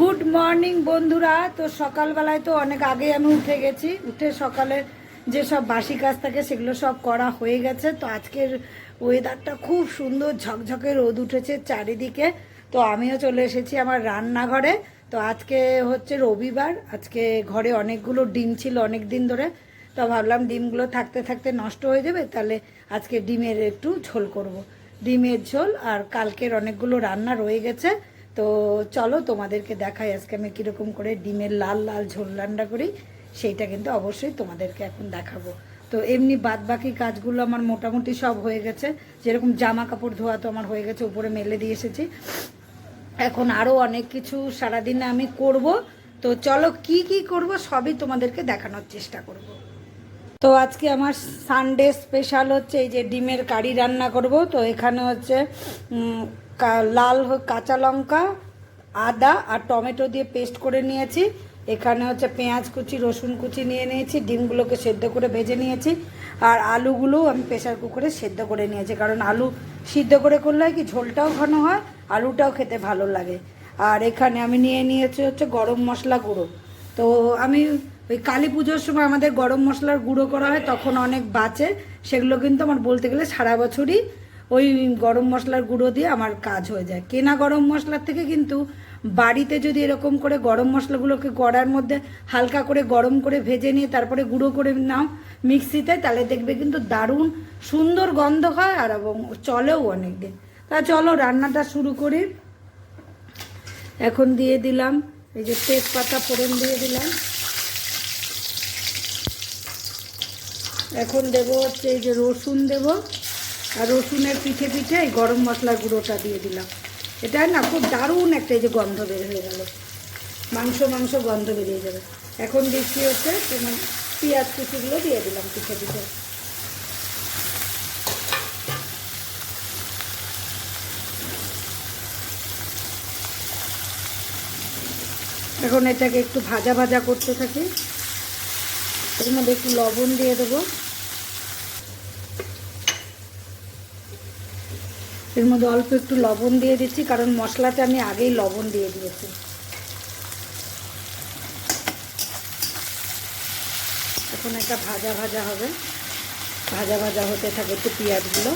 Good morning বন্ধুরা। তো সকালবেলায় তো অনেক আগে আমি উঠে গেছি। উঠে সকালে যে সব বাসি কাজ থাকে, সেগুলো সব করা হয়ে গেছে। তো আজকের ওয়েদারটা খুব সুন্দর, ঝকঝকে রোদ উঠেছে চারিদিকে। তো আমিও চলে এসেছি আমার রান্নাঘরে। তো আজকে হচ্ছে রবিবার। আজকে ঘরে অনেকগুলো ডিম ছিল অনেক দিন ধরে। তো ভাবলাম ডিমগুলো থাকতে থাকতে নষ্ট হয়ে যাবে, তাহলে আজকে ডিমের একটু ঝোল করব। ডিমের ঝোল আর কালকের অনেকগুলো রান্না রয়ে গেছে। তো চলো তোমাদেরকে দেখাই আজকে আমি কীরকম করে ডিমের লাল লাল ঝোল রান্না করি। সেইটা কিন্তু অবশ্যই তোমাদেরকে এখন দেখাবো। তো এমনি বাদ বাকি কাজগুলো আমার মোটামুটি সব হয়ে গেছে। যেরকম জামা কাপড় ধোয়া তো আমার হয়ে গেছে, উপরে মেলে দিয়ে এসেছি। এখন আরও অনেক কিছু সারাদিনে আমি করব। তো চলো কি কি করব সবই তোমাদেরকে দেখানোর চেষ্টা করব। তো আজকে আমার সানডে স্পেশাল হচ্ছে এই যে ডিমের কারি রান্না করব। তো এখানে হচ্ছে লাল কাঁচা লঙ্কা, আদা আর টমেটো দিয়ে পেস্ট করে নিয়েছি। এখানে হচ্ছে পেঁয়াজ কুচি, রসুন কুচি নিয়ে নিয়েছি, ডিমগুলোকে সেদ্ধ করে ভেজে নিয়েছি। আর আলুগুলো আমি প্রেশার কুকারে সেদ্ধ করে নিয়েছি, কারণ আলু সিদ্ধ করে করলে হয় কি ঝোলটাও ঘন হয়, আলুটাও খেতে ভালো লাগে। আর এখানে আমি নিয়ে নিয়েছি হচ্ছে গরম মশলা গুঁড়ো। তো আমি ওই কালী পুজোর সময় আমাদের গরম মশলার গুঁড়ো করা হয়, তখন অনেক বাঁচে, সেগুলো কিন্তু আমার বলতে গেলে সারা বছরই ওই গরম মশলার গুঁড়ো দিয়ে আমার কাজ হয়ে যায়। কেনা গরম মশলার থেকে কিন্তু বাড়িতে যদি এরকম করে গরম মশলাগুলোকে গড়ার মধ্যে হালকা করে গরম করে ভেজে নিয়ে তারপরে গুঁড়ো করে নাও মিক্সিতে, তাহলে দেখবে কিন্তু দারুণ সুন্দর গন্ধ হয় আর এবং চলেও অনেক দিন। তা চলো রান্নাটা শুরু করি। এখন দিয়ে দিলাম, এই যে তেজপাতা ফোড়ন দিয়ে দিলাম। এখন দেব হচ্ছে এই যে রসুন দেব। আর রসুনের পিঠে পিঠে এই গরম মশলার গুঁড়োটা দিয়ে দিলাম। এটা না খুব দারুণ একটা এই যে গন্ধ বের হয়ে গেল। মাংস মাংস গন্ধ বেরিয়ে যাবে। এখন দিচ্ছি হচ্ছে তোমার পেঁয়াজ কুচিগুলো দিয়ে দিলাম পিঠে পিঠে। এখন এটাকে একটু ভাজা ভাজা করতে থাকি। এর মধ্যে একটু লবণ দিয়ে দেবো। এর মধ্যে অল্প একটু লবণ দিয়ে দিচ্ছি, কারণ মশলাতে আমি আগেই লবণ দিয়ে দিয়েছি। এখন একটা ভাজা ভাজা হবে। ভাজা ভাজা হতে থাকে একটু পেঁয়াজগুলো।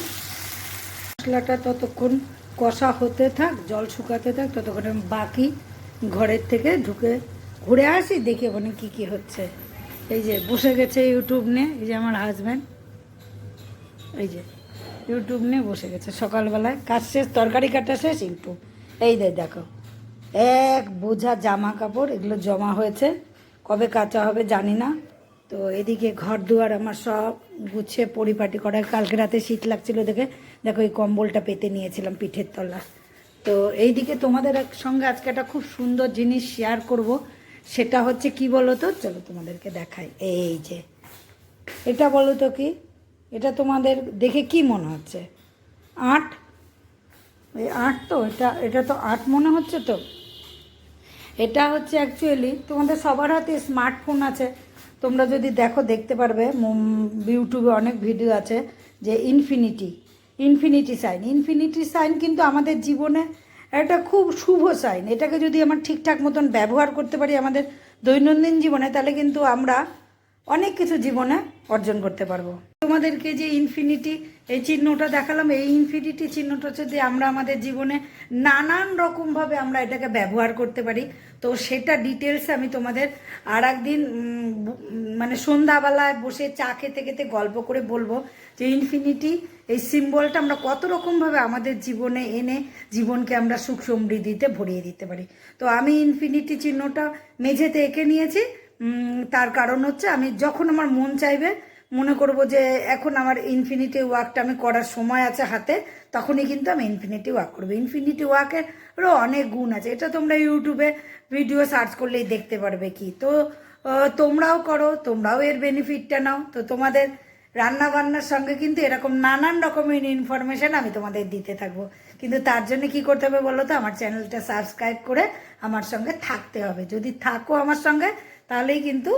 মশলাটা ততক্ষণ কষা হতে থাক, জল শুকাতে থাক, ততক্ষণ আমি বাকি ঘরের থেকে ঢুকে ঘুরে আসি, দেখি ওখানে কী কী হচ্ছে। এই যে, বসে গেছে ইউটিউব নিয়ে, এই যে আমার হাজব্যান্ড এই যে। ইউটিউব নিয়ে বসে গেছে সকালবেলায়। কাজ শেষ, তরকারি কাটা শেষ ইউটিউব এই দে দেখো, এক বোঝা জামা কাপড়, এগুলো জমা হয়েছে। কবে কাঁচা হবে জানি না। তো এদিকে ঘর দুয়ার আমার সব গুছিয়ে পরিপাটি করা কালকে রাতে শীত লাগছিল দেখে, দেখো এই কম্বলটা পেতে নিয়েছিলাম পিঠের তলা তো এইদিকে তোমাদের সঙ্গে আজকে একটা খুব সুন্দর জিনিস শেয়ার করব। সেটা হচ্ছে কি বলো তো চলো তোমাদেরকে দেখাই। এই যে, এটা বলো তো কি? এটা তোমাদের দেখে কি মনে হচ্ছে? আট? এই আট তো, এটা এটা তো আট মনে হচ্ছে তো? এটা হচ্ছে অ্যাকচুয়ালি তোমাদের সবার হাতে স্মার্টফোন আছে। তোমরা যদি দেখো, দেখতে পারবে ইউটিউবে অনেক ভিডিও আছে যে infinity infinity sign infinity sign কিন্তু আমাদের জীবনে একটা খুব শুভ সাইন এটাকে যদি আমরা ঠিকঠাক মতন ব্যবহার করতে পারি আমাদের দৈনন্দিন জীবনে, তাহলে কিন্তু আমরা অনেক কিছু জীবনে অর্জন করতে পারব। তোমাদেরকে যে ইনফিনিটি এই চিহ্নটা দেখালাম, এই ইনফিনিটি চিহ্নটা হচ্ছে যে আমরা আমাদের জীবনে নানান রকমভাবে আমরা এটাকে ব্যবহার করতে পারি। তো সেটা ডিটেলসে আমি তোমাদের আর একদিন মানে সন্ধ্যাবেলায় বসে চা খেতে খেতে গল্প করে বলব যে ইনফিনিটি এই সিম্বলটা আমরা কত রকমভাবে আমাদের জীবনে এনে জীবনকে আমরা সুখ সমৃদ্ধিতে ভরিয়ে দিতে পারি। তো আমি ইনফিনিটি চিহ্নটা মেঝেতে এঁকে নিয়েছি। তার কারণ হচ্ছে আমি যখন আমার মন চাইবে মনে করব যে এখন আমার ইনফিনিটি ওয়ার্কটা আমি করার সময় আছে হাতে, তখনই কিন্তু আমি ইনফিনিটি ওয়ার্ক করব। ইনফিনিটি ওয়ার্কেরও অনেক গুণ আছে। এটা তোমরা ইউটিউবে ভিডিও সার্চ করলেই দেখতে পারবে কি। তো তোমরাও করো, তোমরাও এর বেনিফিটটা নাও। তো তোমাদের রান্না বান্নার সঙ্গে কিন্তু এরকম নানান রকমের ইনফরমেশন আমি তোমাদের দিতে থাকব। কিন্তু তার জন্য কি করতে হবে বলো তো? আমার চ্যানেলটা সাবস্ক্রাইব করে আমার সঙ্গে থাকতে হবে। যদি থাকো আমার সঙ্গে, তাহলেই কিন্তু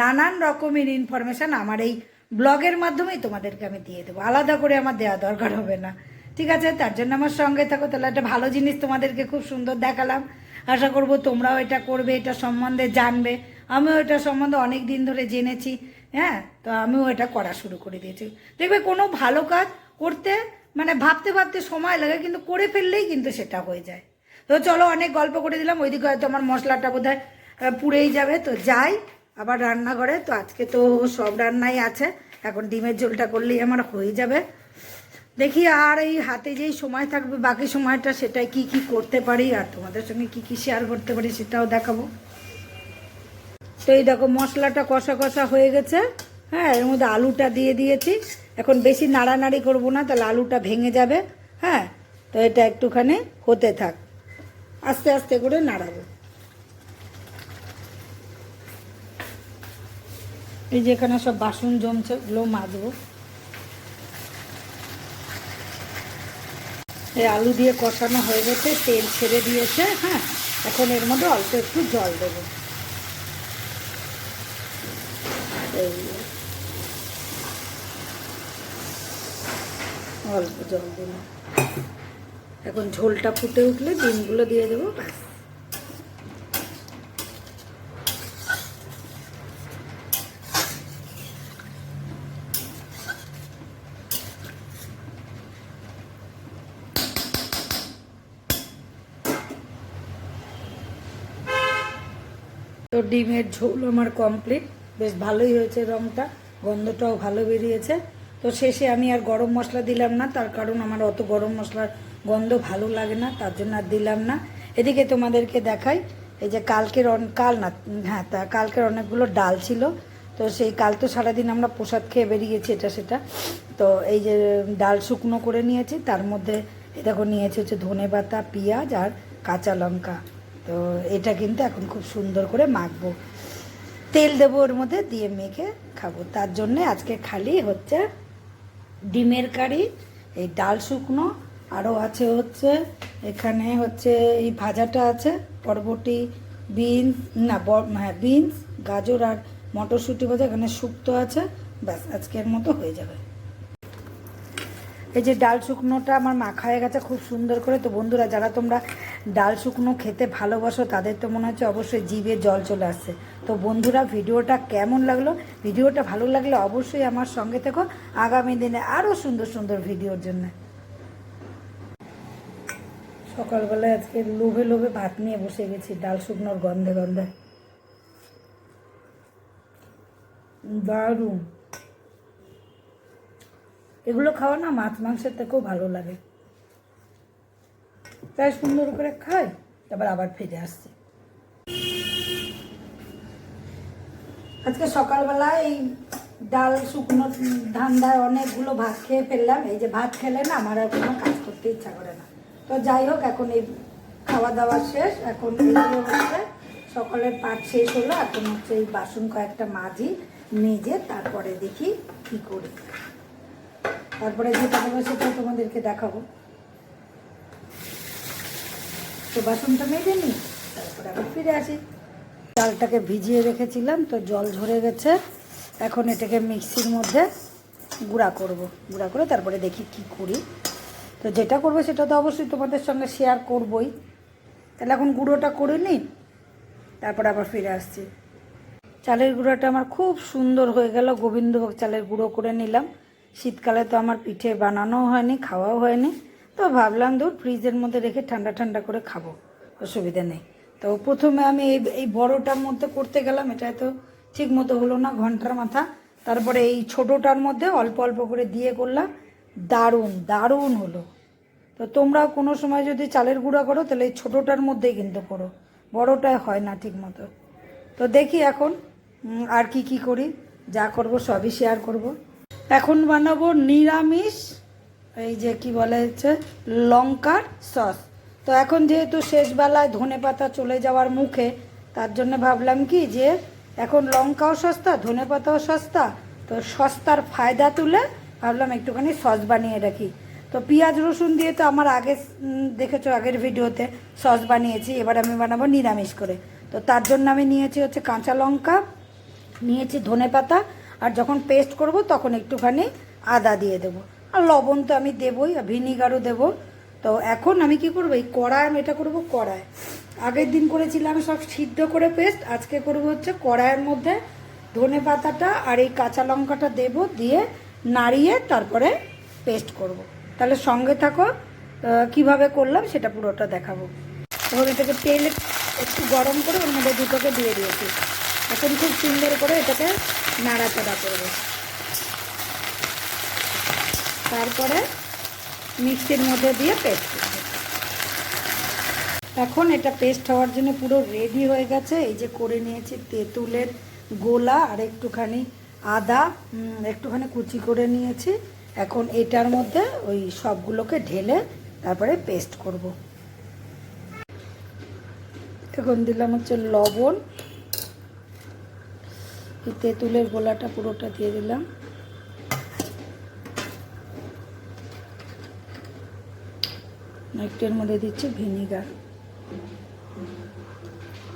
নানান রকমের ইনফরমেশন আমার এই ব্লগের মাধ্যমেই তোমাদেরকে আমি দিয়ে দেবো। আলাদা করে আমার দেওয়া দরকার হবে না। ঠিক আছে? তার জন্য আমার সঙ্গে থাকো। তাহলে একটা ভালো জিনিস তোমাদেরকে খুব সুন্দর দেখালাম। আশা করব তোমরাও এটা করবে, এটা সম্বন্ধে জানবে। আমিও এটা সম্বন্ধে অনেক দিন ধরে জেনেছি। হ্যাঁ? তো আমিও এটা করা শুরু করে দিয়েছি। দেখবে কোনো ভালো কাজ করতে মানে ভাবতে ভাবতে সময় লাগে, কিন্তু করে ফেললেই কিন্তু সেটা হয়ে যায়। তো চলো অনেক গল্প করে দিলাম। ওইদিকে হয়তো আমার মশলাটা বোধ হয় পুড়েই যাবে। তো যাই। আবার রান্নাঘরে, তো আজকে তো সব রান্নাই আছে। এখন ডিমের ঝোলটা করলেই আমার হয়ে যাবে। দেখি আর এই হাতে যেই সময় থাকবে, বাকি সময়টা সেটাই কি কি করতে পারি আর তোমাদের সঙ্গে কি কি শেয়ার করতে পারি সেটাও দেখাবো। তো এই দেখো, মশলাটা কষা কষা হয়ে গেছে। হ্যাঁ এর মধ্যে আলুটা দিয়ে দিয়েছি। এখন বেশি নাড়ানাড়ি করব না, তাহলে আলুটা ভেঙে যাবে। হ্যাঁ তো এটা একটুখানি হতে থাক। আস্তে আস্তে করে নাড়াবো। এই যেখানে সব বাসন জমছে ওগুলো মাজবো। এই আলু দিয়ে কষানো হয়ে গেছে, তেল ছেড়ে দিয়েছে হ্যাঁ। এখন এর মধ্যে অল্প একটু জল দেবো। এই অল্প জল দিলাম। এখন ঝোলটা ফুটে উঠলে ডিমগুলো দিয়ে দেবো, ব্যাস। তো ডিমের ঝোল আমার কমপ্লিট বেশ ভালোই হয়েছে রঙটা গন্ধটাও ভালো বেরিয়েছে। তো শেষে আমি আর গরম মশলা দিলাম না, তার কারণ আমার অত গরম মশলার গন্ধ ভালো লাগে না, তার জন্য আর দিলাম না। এদিকে তোমাদেরকে দেখাই, এই যে কালকের অন কাল না হ্যাঁ তা কালকের অনেকগুলো ডাল ছিল। তো সেই কাল তো সারাদিন আমরা প্রসাদ খেয়ে বেরিয়েছি, এটা সেটা। তো এই যে ডাল শুকনো করে নিয়েছি, তার মধ্যে দেখো নিয়েছি হচ্ছে ধনে পাতা পেঁয়াজ আর কাঁচা লঙ্কা। তো এটা কিন্তু এখন খুব সুন্দর করে মাখবো। তেল দেবো ওর মধ্যে, দিয়ে মেখে খাব। তার জন্যে আজকে খালি হচ্ছে ডিমের কারি, এই ডাল শুকনো আরও আছে হচ্ছে এখানে হচ্ছে এই ভাজাটা আছে বরবটি বিনস, না হ্যাঁ বিনস, গাজর আর মটরশুঁটি ভাজা এখানে শুক্তো আছে, ব্যাস, আজকের মতো হয়ে যাবে। এই যে ডাল শুকনোটা আমার মাখা হয়ে গেছে, খুব সুন্দর করে। তো বন্ধুরা, যারা তোমরা ডাল শুকনো খেতে ভালোবাসো, তাদের তো মনে হচ্ছে অবশ্যই জিভে জল চলে আসছে। তো বন্ধুরা, ভিডিওটা কেমন লাগল? ভিডিওটা ভালো লাগলে অবশ্যই আমার সঙ্গে থেকো। আগামী দিনে আরও সুন্দর সুন্দর ভিডিওর জন্য। সকালবেলায় আজকে লোভে লোভে ভাত নিয়ে বসে গেছি, ডাল শুকনোর গন্ধে গন্ধে। দারুণ। এগুলো খাওয়া না, মাছ মাংসের থেকেও ভালো লাগে। তাই সুন্দর করে খাই তারপর আবার ফিরে আসছি। আজকে সকালবেলা এই ডাল, শুকনো ধান্দায় অনেকগুলো ভাত খেয়ে ফেললাম। এই যে ভাত খেলে না আমার আর কোনো কাজ করতে ইচ্ছা করে না। তো যাই হোক, এখন এই খাওয়া দাওয়া শেষ। এখন হচ্ছে, সকালের পাট শেষ হলো। এখন হচ্ছে এই বাসন কয়েকটা মাজি, মেজে তারপরে দেখি কি করি। তারপরে যেটা হবে সেটা তোমাদেরকে দেখাবো। তো বাসনটা মেজে নিই তারপরে আবার ফিরে আসি। চালটাকে ভিজিয়ে রেখেছিলাম, তো জল ঝরে গেছে। এখন এটাকে মিক্সির মধ্যে গুঁড়া করব। গুঁড়া করে তারপরে দেখি কি করি। তো যেটা করব সেটা তো অবশ্যই তোমাদের সঙ্গে শেয়ার করবই। তাহলে এখন গুঁড়োটা করে নিই তারপরে আবার ফিরে আসছি। চালের গুঁড়োটা আমার খুব সুন্দর হয়ে গেল। গোবিন্দভোগ চালের গুঁড়ো করে নিলাম। শীতকালে তো আমার পিঠে বানানোও হয়নি, খাওয়াও হয়নি। তো ভাবলাম দূর ফ্রিজের মধ্যে রেখে ঠান্ডা ঠান্ডা করে খাব, অসুবিধা নেই। তো প্রথমে আমি এই এই বড়টার মধ্যে করতে গেলাম, এটা তো ঠিক মতো হলো না ঘণ্টার মাথা। তারপরে এই ছোটোটার মধ্যে অল্প অল্প করে দিয়ে করলাম, দারুণ দারুণ হলো। তো তোমরাও কোনো সময় যদি চালের গুঁড়া করো, তাহলে এই ছোটোটার মধ্যেই কিন্তু করো বড়টায় হয় না ঠিক মতো। তো দেখি এখন আর কি কি করি, যা করব সবই শেয়ার করব। এখন বানাবো নিরামিষ, এই যে কি বলে হচ্ছে, লঙ্কার সস। তো এখন যেহেতু শেষবেলায় ধনে পাতা চলে যাওয়ার মুখে, তার জন্য ভাবলাম কি যে এখন লঙ্কাও সস্তা, ধনে পাতাও সস্তা, তো সস্তার ফায়দা তুলে ভাবলাম একটুখানি সস বানিয়ে রাখি। তো পেঁয়াজ রসুন দিয়ে তো আমার আগে দেখেছ আগের ভিডিওতে সস বানিয়েছি, এবার আমি বানাবো নিরামিষ করে। তো তার জন্য আমি নিয়েছি হচ্ছে কাঁচা লঙ্কা, নিয়েছি ধনে পাতা আর যখন পেস্ট করব, তখন একটুখানি আদা দিয়ে দেবো। আর লবণ তো আমি দেবই, আর ভিনিগারও দেবো। তো এখন আমি কি করব, এই কড়ায় আমি এটা করব কড়ায় আগের দিন করেছিলাম সব সিদ্ধ করে পেস্ট আজকে করব হচ্ছে কড়াইয়ের মধ্যে ধনে পাতাটা আর এই কাঁচা লঙ্কাটা দেব দিয়ে নাড়িয়ে তারপরে পেস্ট করব। তাহলে সঙ্গে থাকো কীভাবে করলাম সেটা পুরোটা দেখাবো। এখন এটাকে তেল একটু গরম করে ওর মধ্যে দুটোকে দিয়ে দিয়েছি। এখন খুব সুন্দর করে এটাকে নাড়াচাড়া করব। তারপরে মিক্সির মধ্যে দিয়ে পেস্ট এখন এটা পেস্ট হওয়ার জন্য পুরো রেডি হয়ে গেছে। এই যে করে নিয়েছি তেঁতুলের গোলা আর একটুখানি আদা একটুখানি কুচি করে নিয়েছি। এখন এটার মধ্যে ওই সবগুলোকে ঢেলে তারপরে পেস্ট করব। এখন দিলাম হচ্ছে লবণ। এই তেঁতুলের গোলাটা পুরোটা দিয়ে দিলাম। একটু মধ্যে দিচ্ছি ভিনিগার।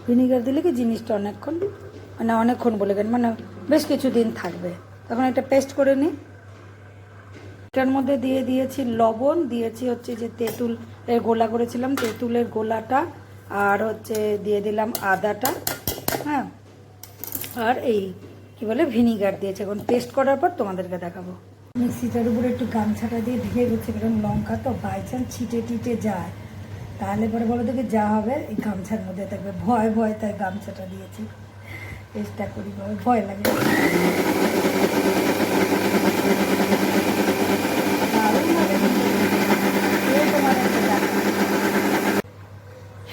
ভিনিগার দিলে কি জিনিসটা অনেকক্ষণ মানে অনেকক্ষণ বলে গেলেন মানে বেশ কিছুদিন থাকবে। তখন এটা পেস্ট করে নিই। এটার মধ্যে দিয়ে দিয়েছি লবণ, দিয়েছি হচ্ছে যে তেঁতুল এর গোলা করেছিলাম, তেঁতুলের গোলাটা, আর হচ্ছে দিয়ে দিলাম আদাটা হ্যাঁ? আর এই, কি বলে, ভিনিগার দিয়েছে। এখন পেস্ট করার পর তোমাদেরকে দেখাবো। মিক্সিটার উপরে একটু গামছাটা দিয়ে ঢেকে গেছে কারণ লঙ্কা তো বাই চান্স ছিটে টিটে যায়। তাহলে পরে বলো দেখে যা হবে, এই গামছার মধ্যে থাকবে। ভয় ভয় তাই গামছাটা দিয়েছি। চেষ্টা করি ভয় লাগে।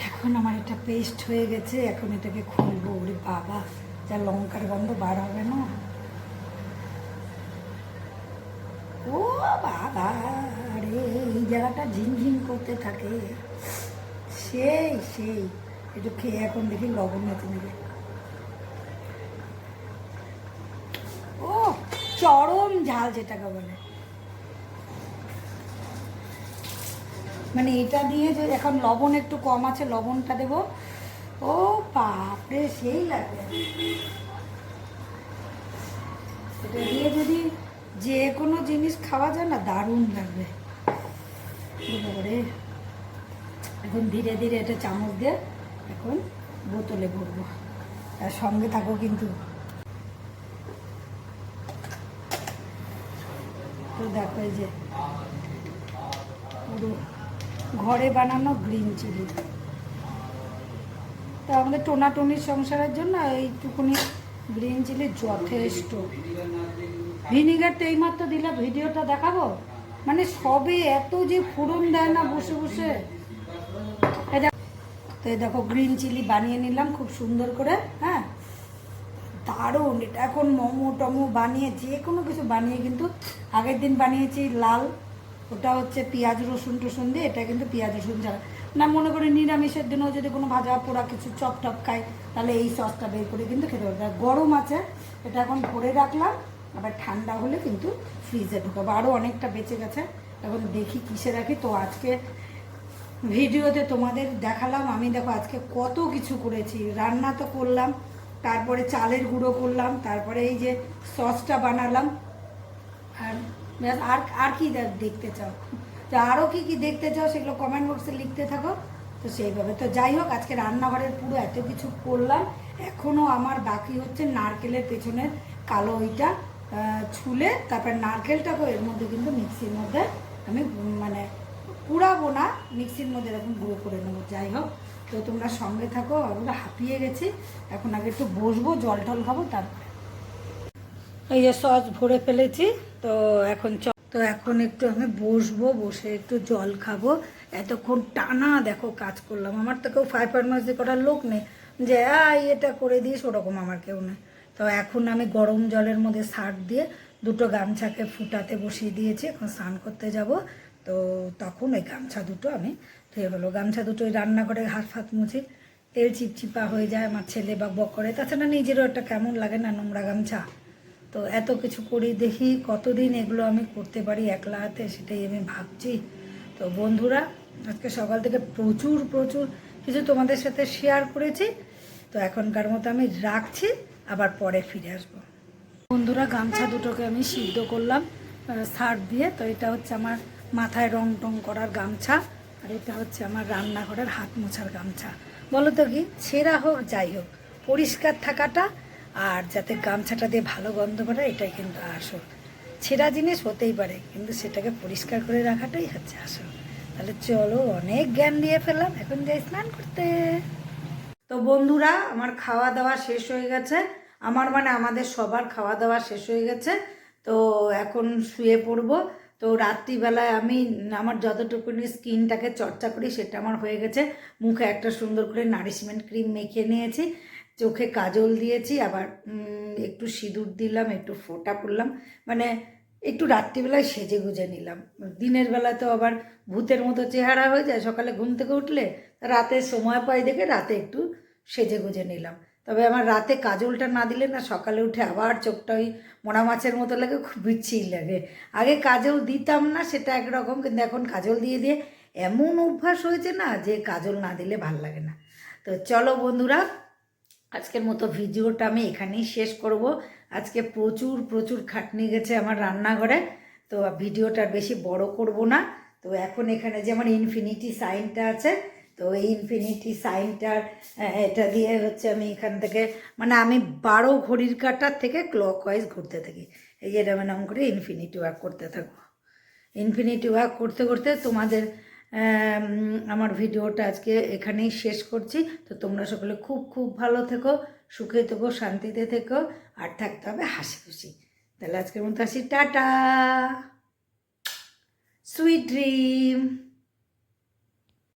এখন আমার এটা পেস্ট হয়ে গেছে, এখন এটাকে খুলবো, ওরে বাবা। যা লঙ্কার গন্ধ বার হবে না। ও বাবা রে, এই জায়গাটা ঝিনঝিন করতে থাকে। সেই সেই একটু খেয়ে এখন দেখি লবণ আছে নাকি ও, চরম ঝাল যেটাকে বলে। মানে এটা দিয়ে যে এখন লবণ একটু কম আছে, লবণটা দেব। ও বাপরে, সেই লাগে। এটা দিয়ে যদি যে কোনো জিনিস খাওয়া যায় না, দারুণ লাগবে। বাবারে এখন ধীরে ধীরে এটা চামচ দিয়ে এখন বোতলে ভরবো। তার সঙ্গে থাকো কিন্তু। তো দেখো এই যে, পুরো ঘরে বানানো গ্রিন চিলি। তা আমাদের টোনাটনির সংসারের জন্য এইটুকুনি গ্রিন চিলি যথেষ্ট। ভিনিগারটা এইমাত্র দিলে ভিডিওটা দেখাবো? মানে সবে এত যে ফোড়ন দেয় না বসে বসে। তো এই দেখো গ্রিন চিলি বানিয়ে নিলাম খুব সুন্দর করে হ্যাঁ? দারুণ, এটা এখন মোমো টমো বানিয়ে যে কোনো কিছু বানিয়ে কিন্তু আগের দিন বানিয়েছি লাল ওটা হচ্ছে পেঁয়াজ, রসুন টসুন দিয়ে, এটা কিন্তু পেঁয়াজ, রসুন ছাড়া। না, মনে করি নিরামিষের দিনও যদি কোনো ভাজা পোড়া কিছু চপ টপ খাই, তাহলে এই সসটা বের করে কিন্তু খেতে পারবে। গরম আছে, এটা এখন ভরে রাখলাম, আবার ঠান্ডা হলে কিন্তু ফ্রিজে ঢুকাবো। আরও অনেকটা বেঁচে গেছে, এখন দেখি কিসে রাখি। তো আজকে ভিডিওতে তোমাদের দেখালাম, আমি দেখো আজকে কত কিছু করেছি। রান্না তো করলাম, তারপরে চালের গুঁড়ো করলাম, তারপরে এই যে সসটা বানালাম। আর আর আর কি দেখতে চাও? তো আরও কি কি দেখতে চাও সেগুলো কমেন্ট বক্সে লিখতে থাকো। তো সেইভাবে। তো যাই হোক, আজকে রান্নাঘরের পুরো এত কিছু করলাম। এখনও আমার বাকি হচ্ছে নারকেলের পেছনের কালো ওইটা ছুলে। তারপর নারকেলটাকে এর মধ্যে কিন্তু মিক্সির মধ্যে আমি মানে কুড়াবো না, মিক্সির মধ্যে এরকম গুঁড়ো করে নেব। যাই হোক, তো তোমরা সঙ্গে থাকো, আমরা হাঁপিয়ে গেছি। এখন আগে একটু বসবো, জল টল খাব, তারপরে এই যে সস ভরে ফেলেছি, তো এখন তো এখন একটু আমি বসবো, বসে একটু জল খাব। এতক্ষণ টানা দেখো কাজ করলাম। আমার তো কেউ ফাইভ ফার্মাসি করার লোক নেই। যে আই এটা করে দিস ওরকম আমার কেউ নেই। তো এখন আমি গরম জলের মধ্যে সার্ফ দিয়ে দুটো গামছাকে ফুটাতে বসিয়ে দিয়েছি। এখন স্নান করতে যাব। তো তখন ওই গামছা দুটো আমি ধুয়ে ফেলো গামছা দুটো ওই রান্নাঘরে হাত ফাত মুছি তেল চিপচিপা হয়ে যায়। আমার ছেলে বা বক করে তাছাড়া নিজেরও একটা কেমন লাগে না নোংরা গামছা। তো এত কিছু করি, দেখি কতদিন এগুলো আমি করতে পারি একলা হাতে সেটাই আমি ভাবছি। তো বন্ধুরা, আজকে সকাল থেকে প্রচুর প্রচুর কিছু তোমাদের সাথে শেয়ার করেছি। তো এখনকার মতো আমি রাখছি, আবার পরে ফিরে আসব। বন্ধুরা, গামছা দুটোকে আমি সিদ্ধ করলাম সার দিয়ে। তো এটা হচ্ছে আমার মাথায় রং টং করার গামছা, আর এটা হচ্ছে আমার রান্নাঘরের হাত মোছার গামছা। বলো তো কি ছেঁড়া হোক, যাই হোক, পরিষ্কার থাকাটা আর যাতে গামছাটা দিয়ে ভালো গন্ধ করে, এটাই কিন্তু আসল। ছেঁড়া জিনিস হতেই পারে, কিন্তু সেটাকে পরিষ্কার করে রাখাটাই হচ্ছে আসল। তাহলে চলো, অনেক জ্ঞান দিয়ে ফেলাম এখন যাই স্নান করতে। তো বন্ধুরা, আমার খাওয়া দাওয়া শেষ হয়ে গেছে। আমার মানে আমাদের সবার খাওয়া দাওয়া শেষ হয়ে গেছে। তো এখন শুয়ে পড়ব। তো রাত্রিবেলায় আমি আমার যতটুকুনি স্কিনটাকে চর্চা করি, সেটা আমার হয়ে গেছে। মুখে একটা সুন্দর করে নারিশমেন্ট ক্রিম মেখে নিয়েছি। চোখে কাজল দিয়েছি, আবার একটু সিঁদুর দিলাম, একটু ফোঁটা করলাম মানে একটু রাত্রিবেলায় সেজে গুজে নিলাম। দিনের বেলা তো আবার ভূতের মতো চেহারা হয়ে যায়, সকালে ঘুম থেকে উঠলে রাতে সময় পাই দেখে রাতে একটু সেজে গুজে নিলাম। তবে আমার রাতে কাজলটা না দিলে না সকালে উঠে আবার চোখটা ওই মোনা মাছের মতো লাগে, খুব বিচ্ছিরি লাগে। আগে কাজল দিতাম না, সেটা একরকম, কিন্তু এখন কাজল দিয়ে দিয়ে এমন অভ্যাস হয়েছে না যে কাজল না দিলে ভালো লাগে না। তো চলো বন্ধুরা আজকের মতো ভিডিওটা আমি এখানেই শেষ করব। আজকে প্রচুর প্রচুর খাটনি গেছে আমার রান্নাঘরে তো ভিডিওটা বেশি বড় করব না। তো এখন এখানে যে আমার ইনফিনিটি সাইনটা আছে তো এই ইনফিনিটি সাইনটার এটা দিয়ে হচ্ছে আমি এখান থেকে মানে আমি বারো ঘড়ির কাটার থেকে ক্লক ওয়াইজ ঘুরতে থাকি। এই যে এরকম করে ইনফিনিটি ওয়ার্ক করতে থাকব। ইনফিনিটি ওয়ার্ক করতে করতে তোমাদের আম, আমার ভিডিওটা আজকে এখানেই শেষ করছি। তো তোমরা সকলে খুব খুব ভালো থেকো, সুখে থেকো, শান্তিতে থেকো, আর থাকতে হবে হাসি খুশি তাহলে আজকের মতো আসি। টাটা! Sweet dream